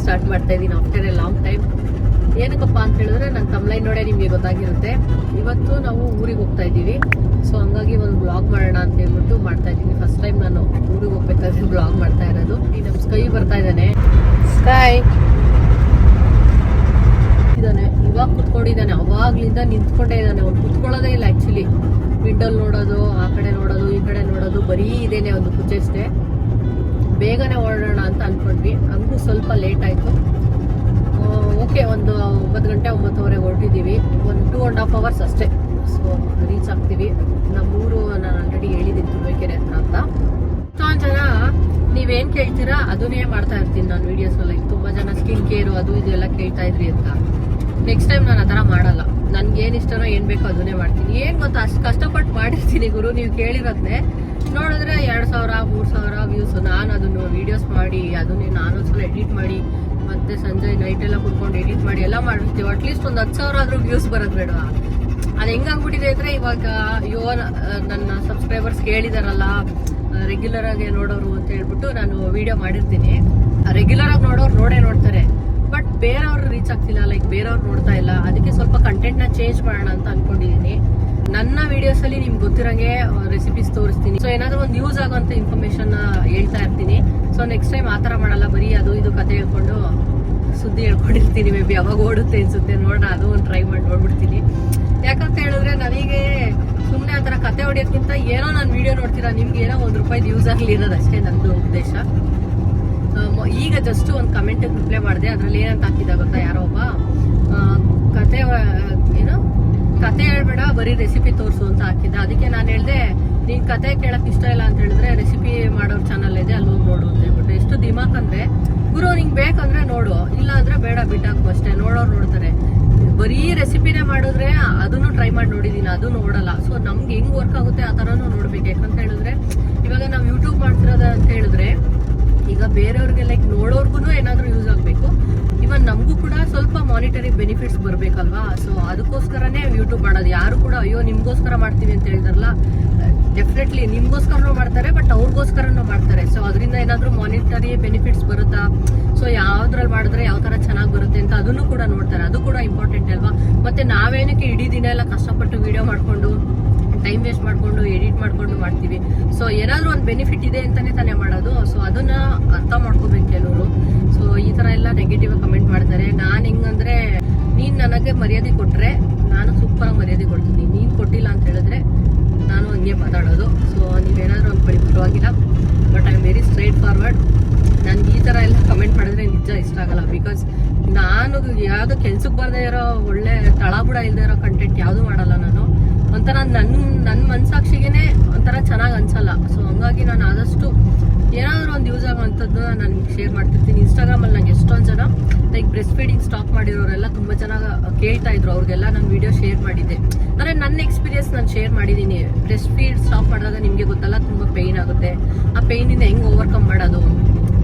Start ಮಾಡ್ತಾ ಇದ್ದೀನಿ after A long time ಏನಕ್ಕಪ್ಪ ಅಂತ ಹೇಳಿದ್ರೆ ನನ್ನ ತಮ್ಲೈನ್ ನೋಡೇ ನಿಮಗೆ ಗೊತ್ತಾಗಿರುತ್ತೆ. ಇವತ್ತು ನಾವು ಊರಿಗೆ ಹೋಗ್ತಾ ಇದ್ದೀವಿ. ಸೊ ಹಂಗಾಗಿ ಒಂದು ಬ್ಲಾಗ್ ಮಾಡೋಣ ಅಂತ ಹೇಳ್ಬಿಟ್ಟು ಮಾಡ್ತಾ ಇದ್ದೀನಿ. ಫಸ್ಟ್ ಟೈಮ್ ನಾನು ಊರಿಗೆ ಹೋಗ್ಬೇಕಾದ್ರೆ ಬ್ಲಾಗ್ ಮಾಡ್ತಾ ಇರೋದು. ಈ ನಮ್ಮ ಸ್ಕೈ ಬರ್ತಾ ಇದ್ದಾನೆ. ಸ್ಕೈ ಇದ್ದಾನೆ. ಇವಾಗ ಕುತ್ಕೊಂಡಿದ್ದಾನೆ. ಅವಾಗ್ಲಿಂದ ನಿಂತ್ಕೊಂಡೇ ಇದ್ದಾನೆ. ಅವ್ನು ಕುತ್ಕೊಳ್ಳೋದೇ ಇಲ್ಲ ಆ್ಯಕ್ಚುಲಿ ವಿಂಡೋಲ್ ನೋಡೋದು, ಆ ಕಡೆ ನೋಡೋದು, ಈ ಕಡೆ ನೋಡೋದು, ಬರೀ ಇದೇನೆ ಒಂದು ಕುಚೆಷ್ಟೇ ಬೇಗನೆ ಹೊರಡೋಣ ಅಂತ ಅನ್ಕೊಂಡ್ವಿ. ಹಂಗೂ ಸ್ವಲ್ಪ ಲೇಟ್ ಆಯಿತು. ಓಕೆ ಒಂದು ಒಂಬತ್ತು ಗಂಟೆ ಒಂಬತ್ತುವರೆಗೆ ಹೊರಟಿದ್ದೀವಿ. ಒಂದು ಟೂ ಆ್ಯಂಡ್ ಹಾಫ್ ಅವರ್ಸ್ ಅಷ್ಟೇ. ಸೊ ರೀಚ್ ಆಗ್ತೀವಿ. ನಮ್ಮೂರು ನಾನು ಆಲ್ರೆಡಿ ಹೇಳಿದ್ದೀನಿ ತುರುವೇಕೆರೆ ಹತ್ರ ಅಂತ. ಎಷ್ಟೊಂದು ಜನ ನೀವೇನು ಕೇಳ್ತೀರಾ? ಅದನ್ನೇ ಮಾಡ್ತಾ ಇರ್ತೀನಿ ನಾನು ವೀಡಿಯೋಸ್ ಲೈಕ್ ತುಂಬ ಜನ ಸ್ಕಿನ್ ಕೇರು ಅದು ಇದು ಎಲ್ಲ ಕೇಳ್ತಾ ಇದ್ರಿ ಅಂತ. ನೆಕ್ಸ್ಟ್ ಟೈಮ್ ನಾನು ಆ ಥರ ಮಾಡಲ್ಲ. ನನ್ಗೆ ಏನು ಇಷ್ಟನೋ ಏನು ಬೇಕೋ ಅದನ್ನೇ ಮಾಡ್ತೀನಿ. ಏನು ಗೊತ್ತಾ, ಅಷ್ಟು ಕಷ್ಟಪಟ್ಟು ಮಾಡಿರ್ತೀನಿ ಗುರು. ನೀವು ಕೇಳಿರೋದ್ನೇ ನೋಡಿದ್ರೆ ಎರಡು ಸಾವಿರ, ಮೂರು ಸಾವಿರ ವ್ಯೂಸ್ ನಾನು ಅದನ್ನು ವೀಡಿಯೋಸ್ ಮಾಡಿ, ಅದನ್ನೇ ನಾನು ಸಲ ಎಡಿಟ್ ಮಾಡಿ, ಮತ್ತೆ ಸಂಜೆ ನೈಟ್ ಎಲ್ಲ ಕುತ್ಕೊಂಡು ಎಡಿಟ್ ಮಾಡಿ ಎಲ್ಲ ಮಾಡಿರ್ತೀವಿ. ಅಟ್ಲೀಸ್ಟ್ ಒಂದು ಹತ್ತು ಸಾವಿರ ಆದ್ರೂ ವ್ಯೂಸ್ ಬರೋದು ಬೇಡ. ಅದು ಹೆಂಗಾಗ್ಬಿಟ್ಟಿದೆ ಅಂದ್ರೆ ಇವಾಗ ಅಯ್ಯೋ ನನ್ನ ಸಬ್ಸ್ಕ್ರೈಬರ್ಸ್ ಕೇಳಿದಾರಲ್ಲ ರೆಗ್ಯುಲರ್ ಆಗಿ ನೋಡೋರು ಅಂತ ಹೇಳ್ಬಿಟ್ಟು ನಾನು ವಿಡಿಯೋ ಮಾಡಿರ್ತೀನಿ. ರೆಗ್ಯುಲರ್ ಆಗಿ ನೋಡೋರು ನೋಡೇ ನೋಡ್ತಾರೆ. ಬೇರೆಯವ್ರು ರೀಚ್ ಆಗ್ತಿಲ್ಲ ಲೈಕ್ ಬೇರೆಯವ್ರು ನೋಡ್ತಾ ಇಲ್ಲ. ಅದಕ್ಕೆ ಸ್ವಲ್ಪ ಕಂಟೆಂಟ್ನ ಚೇಂಜ್ ಮಾಡೋಣ ಅಂತ ಅನ್ಕೊಂಡಿದ್ದೀನಿ ನನ್ನ ವಿಡಿಯೋಸ್ ಅಲ್ಲಿ ನಿಮ್ಗೆ ಗೊತ್ತಿರಂಗೆ ರೆಸಿಪೀಸ್ ತೋರಿಸ್ತೀನಿ. ಸೊ ಏನಾದ್ರೂ ಒಂದು ಯೂಸ್ ಆಗುವಂತ ಇನ್ಫಾರ್ಮೇಶನ್ ಹೇಳ್ತಾ ಇರ್ತೀನಿ. ಸೊ ನೆಕ್ಸ್ಟ್ ಟೈಮ್ ಆ ಥರ ಮಾಡಲ್ಲ, ಬರೀ ಅದು ಇದು ಕತೆ ಹೇಳ್ಕೊಂಡು, ಸುದ್ದಿ ಹೇಳ್ಕೊಂಡಿರ್ತೀನಿ. ಮೇ ಬಿ ಅವಾಗ ಓಡುತ್ತೆ ಅನ್ಸುತ್ತೆ. ನೋಡೋಣ, ಅದು ಒಂದು ಟ್ರೈ ಮಾಡಿ, ನೋಡ್ಬಿಡ್ತೀನಿ. ಯಾಕಂತ ಹೇಳಿದ್ರೆ ನನಗೆ ಸುಮ್ಮನೆ ಆ ಥರ ಕತೆ ಹೊಡಿಯೋದ್ಕಿಂತ ಏನೋ ನಾನು ವಿಡಿಯೋ ನೋಡ್ತೀರಾ, ನಿಮ್ಗೆ ಏನೋ ಒಂದು ರೂಪಾಯಿ ಯೂಸ್ ಆಗಲಿ ಅನ್ನೋದಷ್ಟೇ ನನ್ನ ಉದ್ದೇಶ. ಈಗ ಜಸ್ಟ್ ಒಂದು ಕಮೆಂಟ್ ರಿಪ್ಲೈ ಮಾಡಿದೆ. ಅದ್ರಲ್ಲಿ ಏನಂತ ಹಾಕಿದ್ದ ಗೊತ್ತಾ ಯಾರೋ ಒಬ್ಬ? ಕತೆ ಏನು? ಕತೆ ಹೇಳ್ಬೇಡ, ಬರೀ ರೆಸಿಪಿ ತೋರಿಸು ಅಂತ ಹಾಕಿದ್ದ. ಅದಕ್ಕೆ ನಾನು ಹೇಳಿದೆ, ನೀನ್ ಕತೆ ಕೇಳಕ್ ಇಷ್ಟ ಇಲ್ಲ ಅಂತ ಹೇಳಿದ್ರೆ ರೆಸಿಪಿ ಮಾಡೋರ್ ಚಾನಲ್ ಇದೆ ಅಲ್ಲಿ ಹೋಗಿ ನೋಡು ಅಂತ ಹೇಳ್ಬಿಟ್ಟು ಎಷ್ಟು ದಿಮಾಕ್ ಅಂದ್ರೆ, ಗುರು, ನಿಂಗೆ ಬೇಕಂದ್ರೆ ನೋಡು. ಇಲ್ಲ ಅಂದ್ರೆ ಬೇಡ, ಬಿಟ್ಟಾಕು ಅಷ್ಟೇ. ನೋಡೋರು ನೋಡ್ತಾರೆ. ಬರೀ ರೆಸಿಪಿನೇ ಮಾಡಿದ್ರೆ ಅದನ್ನು ಟ್ರೈ ಮಾಡಿ ನೋಡಿದೀನಿ ಅದು ನೋಡಲ್ಲ. ಸೊ ನಮ್ಗೆ ಹೆಂಗ್ ವರ್ಕ್ ಆಗುತ್ತೆ ಆ ತರನು ನೋಡ್ಬೇಕು. ಯಾಕಂತ ಹೇಳಿದ್ರೆ, ಇವಾಗ ನಾವು ಯೂಟ್ಯೂಬ್ ಮಾಡ್ತಿರೋದ ಅಂತ ಹೇಳಿದ್ರೆ ಈಗ ಬೇರೆಯವ್ರಿಗೆ ಲೈಕ್ ನೋಡೋರ್ಗು ಏನಾದರೂ ಯೂಸ್ ಆಗಬೇಕು. ಇವನ್ ನಮಗೂ ಕೂಡ ಸ್ವಲ್ಪ ಮಾನಿಟರಿ ಬೆನಿಫಿಟ್ಸ್ ಬರಬೇಕಲ್ವಾ? ಸೊ ಅದಕ್ಕೋಸ್ಕರನೇ ಯೂಟ್ಯೂಬ್ ಮಾಡೋದು. ಯಾರು ಕೂಡ, ಅಯ್ಯೋ, ನಿಮಗೋಸ್ಕರ ಮಾಡ್ತೀವಿ ಅಂತ ಹೇಳಿದಾರಲ್ಲ ಡೆಫಿನೆಟ್ಲಿ ನಿಮಗೋಸ್ಕರನೂ ಮಾಡ್ತಾರೆ ಬಟ್ ಅವ್ರಿಗೋಸ್ಕರನೂ ಮಾಡ್ತಾರೆ. ಸೊ ಅದರಿಂದ ಏನಾದ್ರೂ ಮಾನಿಟರಿ ಬೆನಿಫಿಟ್ಸ್ ಬರುತ್ತಾ? ಸೊ ಯಾವ್ದ್ರಲ್ಲಿ ಮಾಡಿದ್ರೆ ಯಾವ ಥರ ಚೆನ್ನಾಗಿ ಬರುತ್ತೆ ಅಂತ ಅದನ್ನು ಕೂಡ ನೋಡ್ತಾರೆ. ಅದು ಕೂಡ ಇಂಪಾರ್ಟೆಂಟ್ ಅಲ್ವಾ? ಮತ್ತೆ ನಾವೇನಕ್ಕೆ ಇಡೀ ದಿನ ಎಲ್ಲ ಕಷ್ಟಪಟ್ಟು ವಿಡಿಯೋ ಮಾಡ್ಕೊಂಡು ಟೈಮ್ ವೇಸ್ಟ್ ಮಾಡ್ಕೊಂಡು ಎಡಿಟ್ ಮಾಡ್ಕೊಂಡು ಮಾಡ್ತೀವಿ. ಸೊ ಏನಾದ್ರೂ ಒಂದು ಬೆನಿಫಿಟ್ ಇದೆ ಅಂತಾನೆ ತಾನೇ ಮಾಡೋದು. ಸೊ ಅದನ್ನ ಅರ್ಥ ಮಾಡ್ಕೋಬೇಕು ಕೆಲವರು ಸೊ ಈ ತರ ಎಲ್ಲ ನೆಗೆಟಿವ್ ಕಮೆಂಟ್ ಮಾಡ್ತಾರೆ. ನಾನು ಹಿಂಗಂದ್ರೆ ನೀನು ನನಗೆ ಮರ್ಯಾದೆ ಕೊಟ್ರೆ ನಾನು ಸೂಪರ್ ಆಗಿ ಮರ್ಯಾದೆ ಕೊಡ್ತೀನಿ. ನೀನು ಕೊಟ್ಟಿಲ್ಲ ಅಂತ ಹೇಳಿದ್ರೆ ನಾನು ಹಂಗೆ ಮಾತಾಡೋದು. ಸೊ ನೀವೇನಾದ್ರೂ ಅಂದ್ಕೊಳ್ಳಿ ಪರವಾಗಿಲ್ಲ. But I am very straightforward ನನ್ಗೆ ಈ ತರ ಎಲ್ಲ ಕಮೆಂಟ್ ಮಾಡಿದ್ರೆ ನಿಜ ಇಷ್ಟ ಆಗಲ್ಲ. ಬಿಕಾಸ್ ನಾನು ಯಾವ್ದು ಕೆಲ್ಸಕ್ಕೆ ಬರ್ದೇ ಇರೋ ಒಳ್ಳೆ ತಳಬುಡ ಇಲ್ಲದೆ ಇರೋ ಕಂಟೆಂಟ್ ಯಾವುದೂ ಮಾಡಲ್ಲ ನಾನು. ಒಂಥರ ನನ್ನ ನನ್ನ ಮನ್ಸಾಕ್ಷಿಗೆನೆ ಒಂಥರ ಚೆನ್ನಾಗಿ ಅನ್ಸಲ್ಲ. ಸೊ ಹಂಗಾಗಿ ನಾನು ಆದಷ್ಟು ಏನಾದರೂ ಒಂದು ಯೂಸ್ ಆಗುವಂಥದ್ದು ನಾನು ಶೇರ್ ಮಾಡ್ತಿರ್ತೀನಿ. ಇನ್ಸ್ಟಾಗ್ರಾಮಲ್ಲಿ ನಂಗೆ ಎಷ್ಟೊಂದು ಜನ ಲೈಕ್ ಬ್ರೆಸ್ಟ್ ಫೀಡಿಂಗ್ ಸ್ಟಾಪ್ ಮಾಡಿರೋರೆಲ್ಲ ತುಂಬ ಜನ ಕೇಳ್ತಾ ಇದ್ರು. ಅವ್ರಿಗೆಲ್ಲ ನಾನು ವಿಡಿಯೋ ಶೇರ್ ಮಾಡಿದ್ದೆ. ಅಂದರೆ ನನ್ನ ಎಕ್ಸ್ಪೀರಿಯನ್ಸ್ ನಾನು ಶೇರ್ ಮಾಡಿದ್ದೀನಿ ಬ್ರೆಸ್ಟ್ ಫೀಡ್ ಸ್ಟಾಪ್ ಮಾಡಿದಾಗ ನಿಮಗೆ ಗೊತ್ತಲ್ಲ, ತುಂಬ ಪೇಯ್ನ್ ಆಗುತ್ತೆ. ಆ ಪೇಯ್ನಿಂದ ಹೆಂಗೆ ಓವರ್ಕಮ್ ಮಾಡೋದು?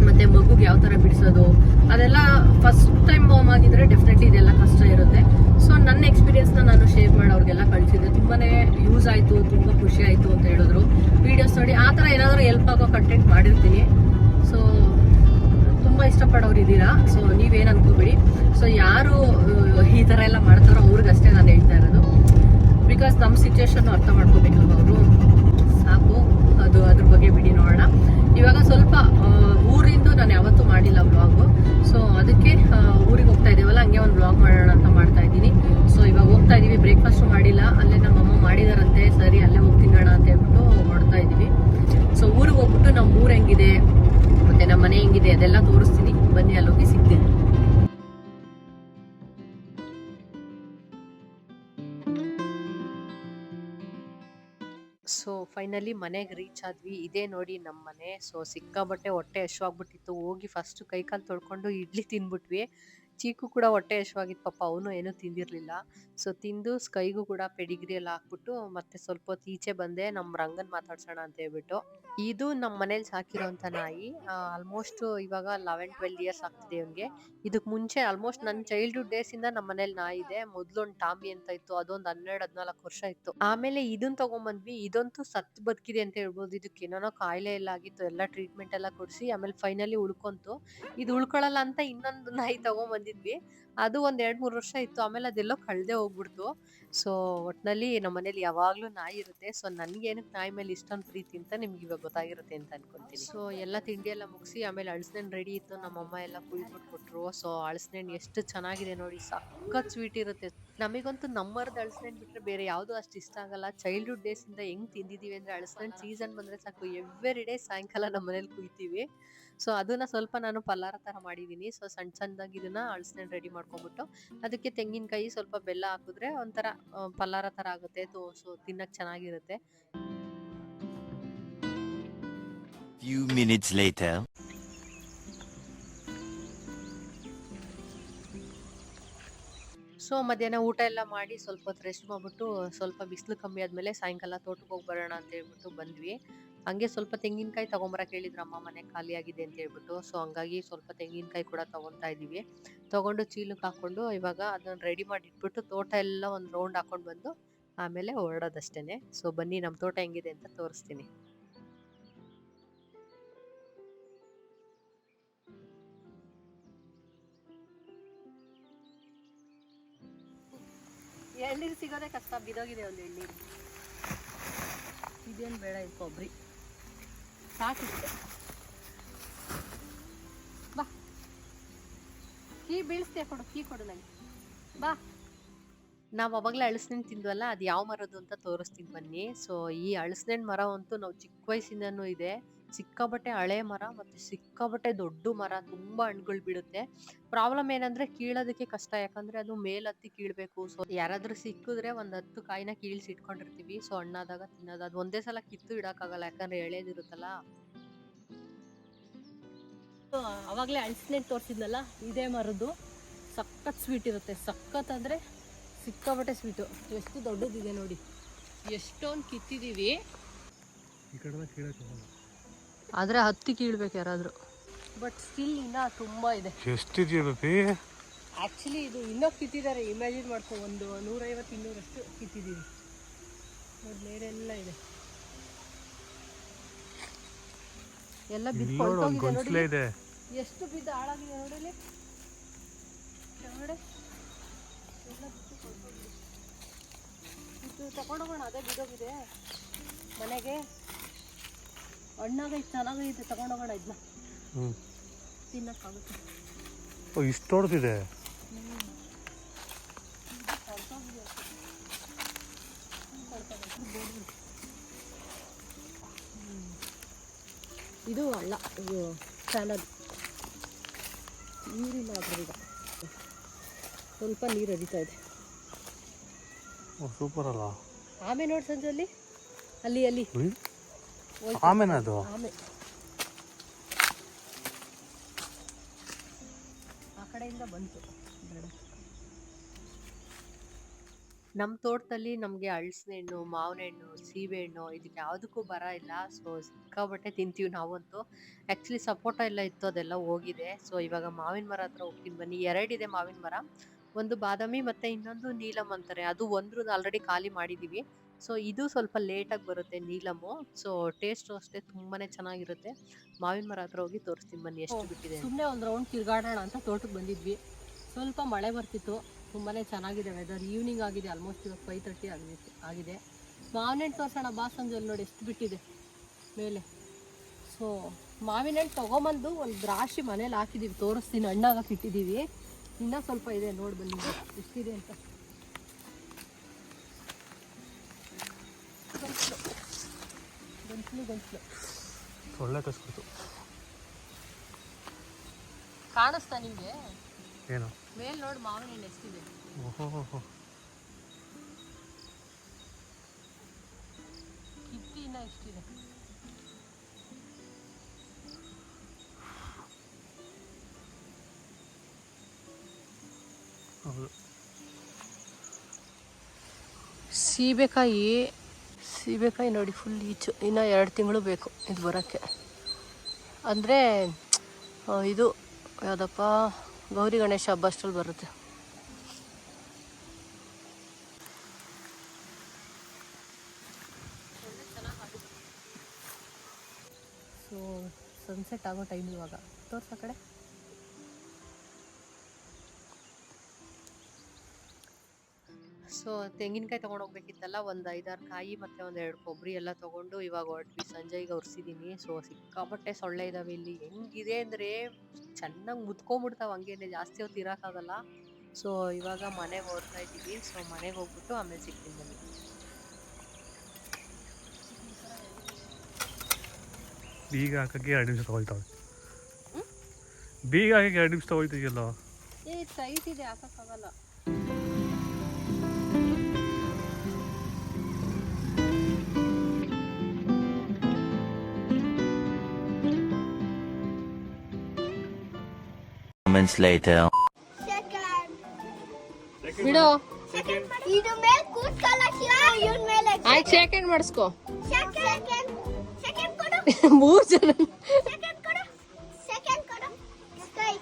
ಮತ್ತೆ ಮಗುಗೆ ಯಾವ ತರ ಬಿಡಿಸೋದು, ಅದೆಲ್ಲ ಫಸ್ಟ್ ಟೈಮ್ ಬಾಮ್ ಆಗಿದ್ರೆ ಡೆಫಿನೆಟ್ಲಿ ಇದೆಲ್ಲ ಕಷ್ಟ ಇರುತ್ತೆ. ಸೊ ನನ್ನ ಎಕ್ಸ್ಪೀರಿಯನ್ಸ್ನ ನಾನು ಶೇರ್ ಮಾಡಿ ಅವ್ರಿಗೆಲ್ಲ ಕಳಿಸಿದ್ದೆ. ತುಂಬಾನೇ ಯೂಸ್ ಆಯ್ತು, ತುಂಬಾ ಖುಷಿ ಆಯ್ತು ಅಂತ ಹೇಳಿದ್ರು. ವಿಡಿಯೋಸ್ ನೋಡಿ ಆ ತರ ಏನಾದರೂ ಹೆಲ್ಪ್ ಆಗೋ ಕಂಟೆಂಟ್ ಮಾಡಿರ್ತೀನಿ. ಸೊ ತುಂಬಾ ಇಷ್ಟಪಡೋರು ಇದ್ದೀರಾ? ಸೊ ನೀವೇನು ಅನ್ಕೋಬೇಡಿ. ಸೊ ಯಾರು ಈ ತರ ಎಲ್ಲ ಮಾಡ್ತಾರೋ ಅವ್ರಿಗಷ್ಟೇ ನಾನು ಹೇಳ್ತಾ ಇರೋದು. ಬಿಕಾಸ್ ನಮ್ಮ ಸಿಚುವೇಶನ್ ಅರ್ಥ ಮಾಡ್ಕೋಬೇಕಲ್ವ ಅವರು? ಸಾಕು. ಅದು ಅದ್ರ ಬಗ್ಗೆ ಬಿಡಿ ನೋಡೋಣ. ಇವಾಗ ಸ್ವಲ್ಪ ಊರಿಂದ ನಾನು ಯಾವತ್ತೂ ಮಾಡಿಲ್ಲ ವ್ಲಾಗು ಸೊ ಅದಕ್ಕೆ ಊರಿಗೆ ಹೋಗ್ತಾ ಇದ್ದೀವಲ್ಲ, ಹಂಗೆ ಒಂದು ವ್ಲಾಗ್ ಮಾಡೋಣ ಅಂತ ಮಾಡ್ತಾ ಇದ್ದೀನಿ. ಸೊ ಇವಾಗ ಹೋಗ್ತಾ ಇದ್ದೀವಿ ಬ್ರೇಕ್ಫಾಸ್ಟು ಮಾಡಿಲ್ಲ. ಅಲ್ಲೇ ನಮ್ಮ ಅಮ್ಮ ಮಾಡಿದಾರಂತೆ. ಸರಿ, ಅಲ್ಲೇ ಹೋಗಿ ತಿನ್ನೋಣ ಅಂತ ಹೇಳ್ಬಿಟ್ಟು ಹೊಡ್ತಾ ಇದ್ದೀವಿ. ಸೊ ಊರಿಗೆ ಹೋಗ್ಬಿಟ್ಟು ನಮ್ಮ ಊರು ಹೆಂಗಿದೆ, ಮತ್ತೆ ನಮ್ಮ ಮನೆ ಹೆಂಗಿದೆ ಅದೆಲ್ಲ ತೋರಿಸ್ತೀನಿ. ಬನ್ನಿ, ಅಲ್ಲೋಗಿ ಸಿಗ್ತೀನಿ. ಫೈನಲಿ ಮನೆಗೆ ರೀಚ್ ಆದ್ವಿ. ಇದೇ ನೋಡಿ ನಮ್ಮ ಮನೆ. ಸೊ ಸಿಕ್ಕಾಬಟ್ಟೆ ಹೊಟ್ಟೆ ಹಶು ಹೋಗಿ ಫಸ್ಟ್ ಕೈಕಾಲು ತೊಳ್ಕೊಂಡು ಇಡ್ಲಿ ತಿನ್ಬಿಟ್ವಿ. ಚೀಕು ಕೂಡ ಹೊಟ್ಟೆ ಹಶ್ವಾಗಿತ್ತು ಪಾಪ ಅವನು ಏನೂ ತಿಂದಿರಲಿಲ್ಲ. ಸೊ ತಿಂದು ಸ್ಕೈಗೂ ಕೂಡ ಪೆಡಿಗ್ರಿ ಎಲ್ಲ ಹಾಕ್ಬಿಟ್ಟು ಮತ್ತೆ ಸ್ವಲ್ಪ ಹೊತ್ತು ಈಚೆ ಬಂದೆ, ನಮ್ಮ ರಂಗನ್ ಮಾತಾಡ್ಸೋಣ ಅಂತ ಹೇಳ್ಬಿಟ್ಟು. ಇದು ನಮ್ಮ ಮನೇಲಿ ಸಾಕಿರೋಂಥ ನಾಯಿ ಆಲ್ಮೋಸ್ಟ್ ಇವಾಗ ಲೆವೆನ್ ಟ್ವೆಲ್ ಇಯರ್ಸ್ ಆಗ್ತಿದೆ ಅವನಿಗೆ ಇದಕ್ಕೆ ಮುಂಚೆ ಆಲ್ಮೋಸ್ಟ್ ನನ್ನ ಚೈಲ್ಡ್ಹುಡ್ ಡೇಸ್ ಇಂದ ನಮ್ಮ ಮನೇಲಿ ನಾಯಿ ಇದೆ. ಮೊದ್ಲೊಂದು ಟಾಮಿ ಅಂತ ಇತ್ತು, ಅದೊಂದು ಹನ್ನೆರಡು, ಹದಿನಾಲ್ಕು ವರ್ಷ ಇತ್ತು. ಆಮೇಲೆ ಇದನ್ನ ತಗೊಂಬಂದ್ವಿ. ಇದಂತೂ ಸತ್ ಬದುಕಿದೆ ಅಂತ ಹೇಳ್ಬೋದು. ಇದಕ್ಕೆ ಏನೋ ಕಾಯಿಲೆ ಎಲ್ಲ ಆಗಿತ್ತು, ಎಲ್ಲ ಟ್ರೀಟ್ಮೆಂಟ್ ಎಲ್ಲ ಕೊಡಿಸಿ, ಆಮೇಲೆ ಫೈನಲಿ ಉಳ್ಕೊಂತು. ಇದು ಉಳ್ಕೊಳ್ಳಲ್ಲ ಅಂತ ಇನ್ನೊಂದು ನಾಯಿ ತಗೊಂಬಂದಿದ್ವಿ ಅದು ಒಂದ್ ಎರಡ್ ಮೂರು ವರ್ಷ ಇತ್ತು. ಆಮೇಲೆ ಅದೆಲ್ಲೋ ಕಳ್ದೆ ಹೋಗ್ಬಿಡ್ತು. ಸೊ ಒಟ್ನಲ್ಲಿ ನಮ್ಮ ಮನೇಲಿ ಯಾವಾಗ್ಲೂ ನಾಯಿ ಇರುತ್ತೆ. ಸೊ ನನ್ಗೆ ಏನಕ್ಕೆ ನಾಯಿ ಮೇಲೆ ಇಷ್ಟೊಂದು ಪ್ರೀತಿ ಅಂತ ನಿಮ್ಗೆ ಇವಾಗ ಗೊತ್ತಾಗಿರುತ್ತೆ ಅಂತ ಅನ್ಕೊಂತೀನಿ. ಸೊ ಎಲ್ಲ ತಿಂಡಿ ಎಲ್ಲ ಮುಗಿಸಿ, ಆಮೇಲೆ ಅಳ್ಸನೆನ್ ರೆಡಿ ಇತ್ತು. ನಮ್ಮಮ್ಮ ಎಲ್ಲ ಕುಯ್ದ್ಬಿಟ್ಟು ಕೊಟ್ರು ಸೊ ಅಳ್ಸನೆನ್ ಎಷ್ಟು ಚೆನ್ನಾಗಿದೆ ನೋಡಿ. ಸಖತ್ ಸ್ವೀಟ್ ಇರುತ್ತೆ. ನಮಗಂತೂ ನಮ್ಮರ್ದು ಅಳಸನೆಣ್ಣು ಬಿಟ್ರೆ ಬೇರೆ ಯಾವುದು ಅಷ್ಟು ಇಷ್ಟ ಆಗಲ್ಲ. ಚೈಲ್ಡ್ಹುಡ್ ಡೇಸ್ ಇಂದ ಹೆಂಗ್ ತಿಂದಿದೀವಿ ಅಂದ್ರೆ ಅಳ್ಸನೆನ್ ಸೀಸನ್ ಬಂದ್ರೆ ಸಾಕು. ಎವ್ರಿ ಡೇ ಸಾಯಂಕಾಲ ನಮ್ಮ ಮನೇಲಿ ಕುಯ್ತೀವಿ. ಸೊ ಅದನ್ನ ಸ್ವಲ್ಪ ನಾನು ಪಲ್ಲಾರ ತರ ಮಾಡಿದೀನಿ. ಸೊ ಸಣ್ಣ ಸಣ್ಣದಾಗಿ ಇದನ್ನ ಅಳಸನೆ ರೆಡಿ ಮಾಡ್ಕೊಂಡ್ಬಿಟ್ಟು ಅದಕ್ಕೆ ತೆಂಗಿನಕಾಯಿ ಸ್ವಲ್ಪ ಬೆಲ್ಲ ಹಾಕಿದ್ರೆ ಒಂಥರ ಪಲ್ಲಾರ ತರ ಆಗುತ್ತೆ. ಸೊ ತಿನ್ನಕ್ ಚೆನ್ನಾಗಿರುತ್ತೆ. Few minutes later. ಸೊ ಮಧ್ಯಾಹ್ನ ಊಟ ಎಲ್ಲ ಮಾಡಿ ಸ್ವಲ್ಪ ಹೊತ್ತು ರೆಸ್ಟ್ ಮಾಡ್ಬಿಟ್ಟು ಸ್ವಲ್ಪ ಬಿಸಿಲು ಕಮ್ಮಿ ಆದಮೇಲೆ ಸಾಯಂಕಾಲ ತೋಟಕ್ಕೆ ಹೋಗಿ ಬರೋಣ ಅಂತ ಹೇಳ್ಬಿಟ್ಟು ಬಂದ್ವಿ. ಹಂಗೆ ಸ್ವಲ್ಪ ತೆಂಗಿನಕಾಯಿ ತಗೊಂಬರಕ್ಕೆ ಹೇಳಿದ್ರು ಅಮ್ಮ ಮನೆ ಖಾಲಿಯಾಗಿದೆ ಅಂತ ಹೇಳ್ಬಿಟ್ಟು. ಸೊ ಹಂಗಾಗಿ ಸ್ವಲ್ಪ ತೆಂಗಿನಕಾಯಿ ಕೂಡ ತಗೊಳ್ತಾ ಇದೀವಿ ತಗೊಂಡು ಚೀಲಕ್ಕೆ ಹಾಕೊಂಡು ಇವಾಗ ಅದನ್ನ ರೆಡಿ ಮಾಡಿ ಇಟ್ಬಿಟ್ಟು ತೋಟ ಎಲ್ಲ ಒಂದು ರೌಂಡ್ ಹಾಕೊಂಡು ಬಂದು ಆಮೇಲೆ ಹೊರಡೋದಷ್ಟೇನೆ ಸೊ ಬನ್ನಿ ನಮ್ಮ ತೋಟ ಹೆಂಗಿದೆ ಅಂತ ತೋರಿಸ್ತೀನಿ. ಎಳ್ನೀರು ಸಿಗೋದೇ ಕಷ್ಟ ಬಿದೋಗಿದೆ ಒಂದು ಎಳ್ನೀರು. ಇದೇನು ಬೇಡ ಇದು ಕೊಬ್ಬರಿ. ಸಾಕಿಷ್ಟೆ ಬಾ. ಕೀ ಬೀಳಿಸ್ತೀಯ ಕೊಡು ಕೀ ಕೊಡು ನನಗೆ ಬಾ. ನಾವು ಅವಾಗಲೇ ಅಳಸನೆಣ್ಣು ತಿಂದ್ವಲ್ಲ, ಅದು ಯಾವ ಮರದ್ದು ಅಂತ ತೋರಿಸ್ತೀನಿ ಬನ್ನಿ. ಸೊ ಈ ಅಳಸನೆಣ್ಣು ಮರ ಅಂತೂ ನಾವು ಚಿಕ್ಕ ವಯಸ್ಸಿಂದನೂ ಇದೆ. ಸಿಕ್ಕಾಬಟ್ಟೆ ಹಳೆ ಮರ ಮತ್ತು ಸಿಕ್ಕಾಬಟ್ಟೆ ದೊಡ್ಡ ಮರ ತುಂಬಾ ಹಣ್ಣುಗಳು ಬಿಡುತ್ತೆ. ಪ್ರಾಬ್ಲಮ್ ಏನಂದ್ರೆ ಕೀಳೋದಕ್ಕೆ ಕಷ್ಟ ಯಾಕಂದ್ರೆ ಅದು ಮೇಲತ್ತಿ ಹತ್ತಿ ಕೀಳ್ಬೇಕು. ಸೊ ಯಾರಾದ್ರೂ ಸಿಕ್ಕಿದ್ರೆ ಒಂದು ಹತ್ತು ಕಾಯಿನ ಕೀಳ್ಸಿ ಇಟ್ಕೊಂಡಿರ್ತೀವಿ. ಸೊ ಹಣ್ಣಾದಾಗ ತಿನ್ನೋದು ಅದು ಒಂದೇ ಸಲ ಕಿತ್ತು ಇಡಕ್ಕಾಗಲ್ಲ ಯಾಕಂದ್ರೆ ಎಳೆದಿರುತ್ತಲ್ಲ ಅವಾಗಲೇ ಅಳಸನೆಣ್ಣು ತೋರಿಸಿದ್ನಲ್ಲ ಇದೇ ಮರದ್ದು. ಸಖತ್ ಸ್ವೀಟ್ ಇರುತ್ತೆ. ಸಖತ್ ಅಂದ್ರೆ ಸಿಕ್ಕಾಬಟ್ಟೆ ಸ್ವೀಟು ಎಷ್ಟು ದೊಡ್ಡದಿದೆ ನೋಡಿ. ಎಷ್ಟೊಂದು ಕಿತ್ತಿದೀವಿ. ಈ ಕಡೆ ಕೀಳಕ್ಕೆ ಹೋಗಲ್ಲ. ಆದ್ರೆ ಹತ್ತಿ ಕೀಳ್ಬೇಕು ಯಾರಾದ್ರೂ. ಬಟ್ ಸ್ಟಿಲ್ ಇನ್ನ ತುಂಬಾ ಇದೆ. ಎಷ್ಟಿದೆಯಾ ಬೇಬಿ ಆಕ್ಚುಲಿ ಇದು ಇನ್ನೂ ಕಿತ್ತಿದ್ದಾರೆ. ಇಮ್ಯಾಜಿನ್ ಮಾಡ್ಕೊ ಒಂದು ನೂರೈವತ್ತು ಇನ್ನೂರಷ್ಟು ಕಿತ್ತಿದ್ದೀವಿ. ನೋಡಿ ಬೇರೆಲ್ಲ ಇದೆ. ಎಲ್ಲ ಬಿದ್ದು ಇದೆ. ಎಷ್ಟು ಬಿದ್ದು ಹಾಳಾಗಿದೆ ನೋಡಲಿ. ಇದು ತಗೊಂಡೋಗೋಣ ಅದೇ ಬಿದ್ದೋಗಿದೆ. ಮನೆಗೆ ಹಣ್ಣಾಗ ಇಷ್ಟು ಚೆನ್ನಾಗೈತೆ ತಗೊಂಡೋಗೋಣ ಇದನ್ನ ಹ್ಞೂ ತಿನ್ನಕ್ಕಾಗುತ್ತೆ ಓ ಇಷ್ಟು ದೊಡ್ಡದಿದೆ ಇದು ಅಲ್ಲ ಇದು ಚಾನಲ್ ನೀರಿಲ್ಲ ಅದ್ರಿಂದ ಸ್ವಲ್ಪ ನೀರು ಹರಿತಾ ಇದೆ. ಸೂಪರ್ ಅಲ್ಲ. ಆಮೇಲೆ ನೋಡಿ ಸಂಜೆ ಅಲ್ಲಿ ಅಲ್ಲಿ. ಅಲ್ಲಿ. ಆಮೇನ ಅದು ಆ ಕಡೆಯಿಂದ ಬಂತು. ನಮ್ಮ ತೋಟದಲ್ಲಿ ನಮಗೆ ಹಣ್ಣು ಹಣ್ಣು ಮಾವಿನ ಹಣ್ಣು ಸೀಬೆಹಣ್ಣು ಇದಕ್ಕೆ ಯಾವುದಕ್ಕೂ ಬರ ಇಲ್ಲ. ಸೊ ಸಿಕ್ಕಾಬಟ್ಟೆ ತಿಂತೀವಿ ನಾವಂತೂ. ಆ್ಯಕ್ಚುಲಿ ಸಪೋಟ ಎಲ್ಲ ಇತ್ತು, ಅದೆಲ್ಲ ಹೋಗಿದೆ. ಸೊ ಇವಾಗ ಮಾವಿನ ಮರ ಹತ್ರ ಹೋಗ್ತೀನಿ ಬನ್ನಿ. ಎರಡಿದೆ ಮಾವಿನ ಮರ. ಒಂದು ಬಾದಾಮಿ ಮತ್ತೆ ಇನ್ನೊಂದು ನೀಲಮ್ ಅಂತಾರೆ. ಅದು ಒಂದ್ರದ್ದು ಆಲ್ರೆಡಿ ಖಾಲಿ ಮಾಡಿದೀವಿ. ಸೊ ಇದು ಸ್ವಲ್ಪ ಲೇಟಾಗಿ ಬರುತ್ತೆ ನೀಲಮು. ಸೊ ಟೇಸ್ಟ್ ಅಷ್ಟೇ ತುಂಬಾನೇ ಚೆನ್ನಾಗಿರುತ್ತೆ. ಮಾವಿನ ಮರ ಹತ್ರ ಹೋಗಿ ತೋರಿಸ್ತೀನಿ ಬನ್ನಿ ಎಷ್ಟು ಬಿಟ್ಟಿದೆ ಸುಮ್ಮನೆ ಒಂದು ರೌಂಡ್ ತಿರ್ಗಾಡೋಣ ಅಂತ ತೋಟಕ್ಕೆ ಬಂದಿದ್ವಿ. ಸ್ವಲ್ಪ ಮಳೆ ಬರ್ತಿತ್ತು. ತುಂಬಾನೇ ಚೆನ್ನಾಗಿದೆ ವೆದರ್ ಈವ್ನಿಂಗ್ ಆಗಿದೆ ಆಲ್ಮೋಸ್ಟ್ ಇವಾಗ ಫೈವ್ ತರ್ಟಿ ಆಗಿದೆ ಆಗಿದೆ. ಮಾವಿನ ಹಣ್ಣು ತೋರಿಸೋಣ ಬಾ ಸಂಜೆಯಲ್ಲಿ ನೋಡಿ ಎಷ್ಟು ಬಿಟ್ಟಿದೆ ಮೇಲೆ. ಸೊ ಮಾವಿನ ಹಣ್ಣು ತೊಗೊಂಬಂದು ಒಂದು ದ್ರಾಕ್ಷಿ ಮನೇಲಿ ಹಾಕಿದ್ದೀವಿ ತೋರಿಸ್ತೀನಿ ಹಣ್ಣಾಗಕ್ಕೆ ಇಟ್ಟಿದ್ದೀವಿ ಇನ್ನೂ ಸ್ವಲ್ಪ ಇದೆ ನೋಡಿ ಬನ್ನಿ. ಎಷ್ಟಿದೆ ಅಂತ. ಒಳ್ಳೆ ಕಸ್ಬಿಡ್ತು ಕಾಣಿಸ್ತಾ ನಿಮಗೆ? ಏನು? ಮೇಲ್ ನೋಡಿ ಮಾವಿನ ಹಣ್ಣು ಎಷ್ಟಿದೆ ಓಹೋ ಕಿತ್ತಿ ಇನ್ನ ಎಷ್ಟಿದೆ? ಸೀಬೆಕಾಯಿ ಸೀಬೆಕಾಯಿ ನೋಡಿ ಫುಲ್ ಈಚು. ಇನ್ನು ಎರಡು ತಿಂಗಳು ಬೇಕು ಇದು ಬರೋಕ್ಕೆ. ಅಂದರೆ ಇದು, ಯಾವುದಪ್ಪ? ಗೌರಿ ಗಣೇಶ ಹಬ್ಬ ಅಷ್ಟ್ರಲ್ಲಿ ಬರುತ್ತೆ. ಸೊ ಸನ್ಸೆಟ್ ಆಗೋ ಟೈಮ್ ಇವಾಗ. ತೋರ್ಸ ಕಡೆ. ಸೊ ತೆಂಗಿನಕಾಯಿ ತಗೊಂಡು ಹೋಗ್ಬೇಕಿತ್ತಲ್ಲ ಒಂದು ಐದಾರು ಕಾಯಿ ಮತ್ತು ಒಂದು ಎರಡು ಕೊಬ್ಬರಿ ಎಲ್ಲ ತಗೊಂಡು ಇವಾಗ ಹೊರಟ್ವಿ. ಈಗ ಒರ್ಸಿದ್ದೀನಿ ಸೊ ಸಿಕ್ಕಾಪಟ್ಟೆ ಸೊಳ್ಳೆ ಇದಾವೆ ಇಲ್ಲಿ. ಹೆಂಗಿದೆ ಅಂದರೆ ಚೆನ್ನಾಗಿ ಮುತ್ಕೊಂಡ್ಬಿಡ್ತಾವೆ ಹಂಗೇನೆ. ಜಾಸ್ತಿ ಹೊತ್ತು ಇರೋಕ್ಕಾಗಲ್ಲ. ಸೊ ಇವಾಗ ಮನೆಗೆ ಹೋಗ್ತಾ ಇದ್ದೀವಿ. ಸೊ ಮನೆಗೆ ಹೋಗ್ಬಿಟ್ಟು ಆಮೇಲೆ ಸಿಗ್ತೀನಿ ಬನ್ನಿ. ಬೀಗ ಹಾಕಕ್ಕೆ ಎರಡು ನಿಮಿಷ ತಗೊಳ್ತಾವೆ. ಬೀಗ ಹಾಕಕ್ಕೆ ಎರಡು ನಿಮಿಷ ತಗೊಳ್ತೀಯಲ್ಲ? ಏ ಟೈಟ್ ಇದೆ ಹಾಕೋಕ್ಕಾಗಲ್ಲ. Moments later. ಬಿಡು. ಇದು ಮೇಲೆ ಕೂತ್ಕೊಳ್ಳ ಶಿವ ಇವನ್ ಮೇಲೆ ಆಯ್ತು ಸೆಕೆಂಡ್ ಮಾಡಿಸ್ಕೋ. ಸೆಕೆಂಡ್ ಸೆಕೆಂಡ್ ಕೊಡು ಮೂರು ಜನ. ಸೆಕೆಂಡ್ ಕೊಡು ಸೆಕೆಂಡ್ ಕೊಡು ಸ್ಕೈ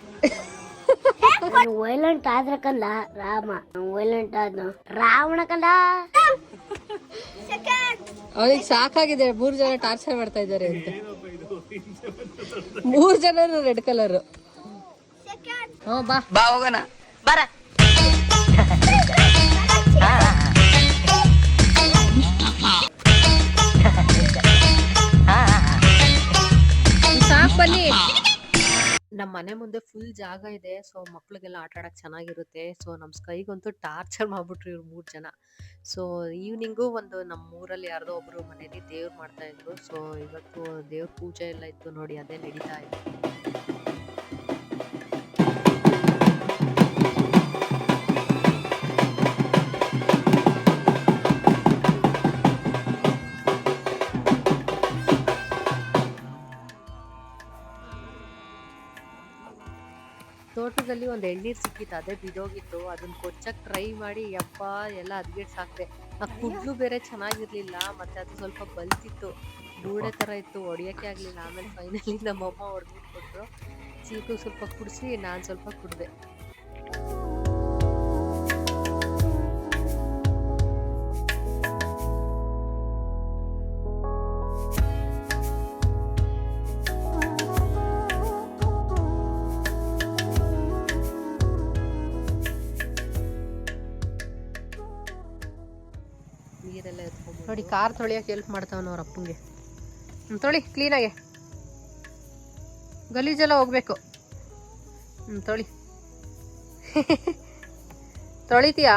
ವೈಲೆಂಟ್ ಆದ್ರ ಕಲ್ಲ ರಾಮ. ವೈಲೆಂಟ್ ಆದ್ನು. ರಾವಣ ಕಲ್ಲ ಸೆಕೆಂಡ್ ಅವನಿಗೆ ಸಾಕಾಗಿದೆ ಮೂರು ಜನ ಟಾರ್ಚರ್ ಮಾಡ್ತಾ ಇದ್ದಾರೆ ಅಂತ. ಮೂರು ಜನ ರೆಡ್ ಕಲರ್ ಸೆಕೆಂಡ್ ಬಾ. ಬಾ ಹೋಗೋಣ. ಬನ್ನಿ. ನಮ್ಮ ಮನೆ ಮುಂದೆ ಫುಲ್ ಜಾಗ ಇದೆ ಸೊ ಮಕ್ಳಿಗೆಲ್ಲ ಆಟ ಆಡಕ್ ಚೆನ್ನಾಗಿರುತ್ತೆ. ಸೊ ನಮ್ಮ ಸ್ಕೈಗಂತೂ ಟಾರ್ಚರ್ ಮಾಡ್ಬಿಟ್ರು ಇವ್ರು ಮೂರು ಜನ. ಸೊ ಈವ್ನಿಂಗು ಒಂದು ನಮ್ಮ ಊರಲ್ಲಿ ಯಾರ್ದೋ ಒಬ್ರು ಮನೇಲಿ ದೇವ್ರು ಮಾಡ್ತಾ ಇದ್ರು. ಸೊ ಇವತ್ತು ದೇವ್ರ ಪೂಜೆ ಎಲ್ಲ ಇತ್ತು ನೋಡಿ ಅದೇ ನಡೀತಾ ಇದೆ. ತೋಟದಲ್ಲಿ ಒಂದು ಎಳ್ನೀರು ಸಿಕ್ಕಿತ್ತು ಅದೇ ಬಿದೋಗಿತ್ತು. ಅದನ್ನ ಕೊಚ್ಚಕ್ ಟ್ರೈ ಮಾಡಿ ಯಪ್ಪ ಎಲ್ಲ ಅದ್ಗೇಟ್ ಸಾಕ್ದೆ. ಆ ಕುಡ್ಲು ಬೇರೆ ಚೆನ್ನಾಗಿರ್ಲಿಲ್ಲ ಮತ್ತೆ ಅದು ಸ್ವಲ್ಪ ಬಲ್ತಿತ್ತು. ಬೂಡೆ ತರ ಇತ್ತು ಹೊಡಿಯಕ್ಕೆ ಆಗ್ಲಿಲ್ಲ. ಆಮೇಲೆ ಫೈನಲಿ ನಮ್ಮಮ್ಮ ಹೊಡೆದ್ಬಿಟ್ಟು ಕೊಟ್ರು ಚಿಲ್ಕು ಸ್ವಲ್ಪ ಕುಡಿಸಿ ನಾನು ಸ್ವಲ್ಪ ಕುಡ್ದೆ. ನೋಡಿ, ಕಾರ್ ತೊಳಿಯೋಕೆ ಹೆಲ್ಪ್ ಮಾಡ್ತಾವನ ಅವ್ರ ಅಪ್ಪಂಗೆ. ಹ್ಞೂ ತೊಳಿ ಕ್ಲೀನಾಗೆ ಗಲೀಜೆಲ್ಲ ಹೋಗ್ಬೇಕು. ಹ್ಞೂ ತೊಳಿ. ತೊಳಿತೀಯಾ?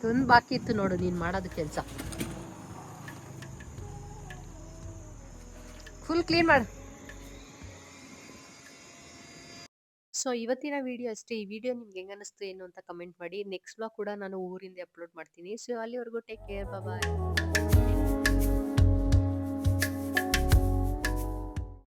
ತುಂಬ ಬಾಕಿ ಇತ್ತು ನೋಡು, ನೀನು ಮಾಡೋದು ಕೆಲಸ. ಫುಲ್ ಕ್ಲೀನ್ ಮಾಡು. ಸೊ, ಇವತ್ತಿನ ವಿಡಿಯೋ ಅಷ್ಟೇ. ಈ ವಿಡಿಯೋ ನಿಮ್ಗೆ ಹೆಂಗ ಅನಿಸ್ತು, ಏನು ಅಂತ ಕಮೆಂಟ್ ಮಾಡಿ. ನೆಕ್ಸ್ಟ್ ಬ್ಲಾಗ್ ಕೂಡ ನಾನು ಊರಿಂದ ಅಪ್ಲೋಡ್ ಮಾಡ್ತೀನಿ. ಸೊ, ಅಲ್ಲಿವರೆಗೂ ಟೇಕ್ ಕೇರ್. ಬಾಯ್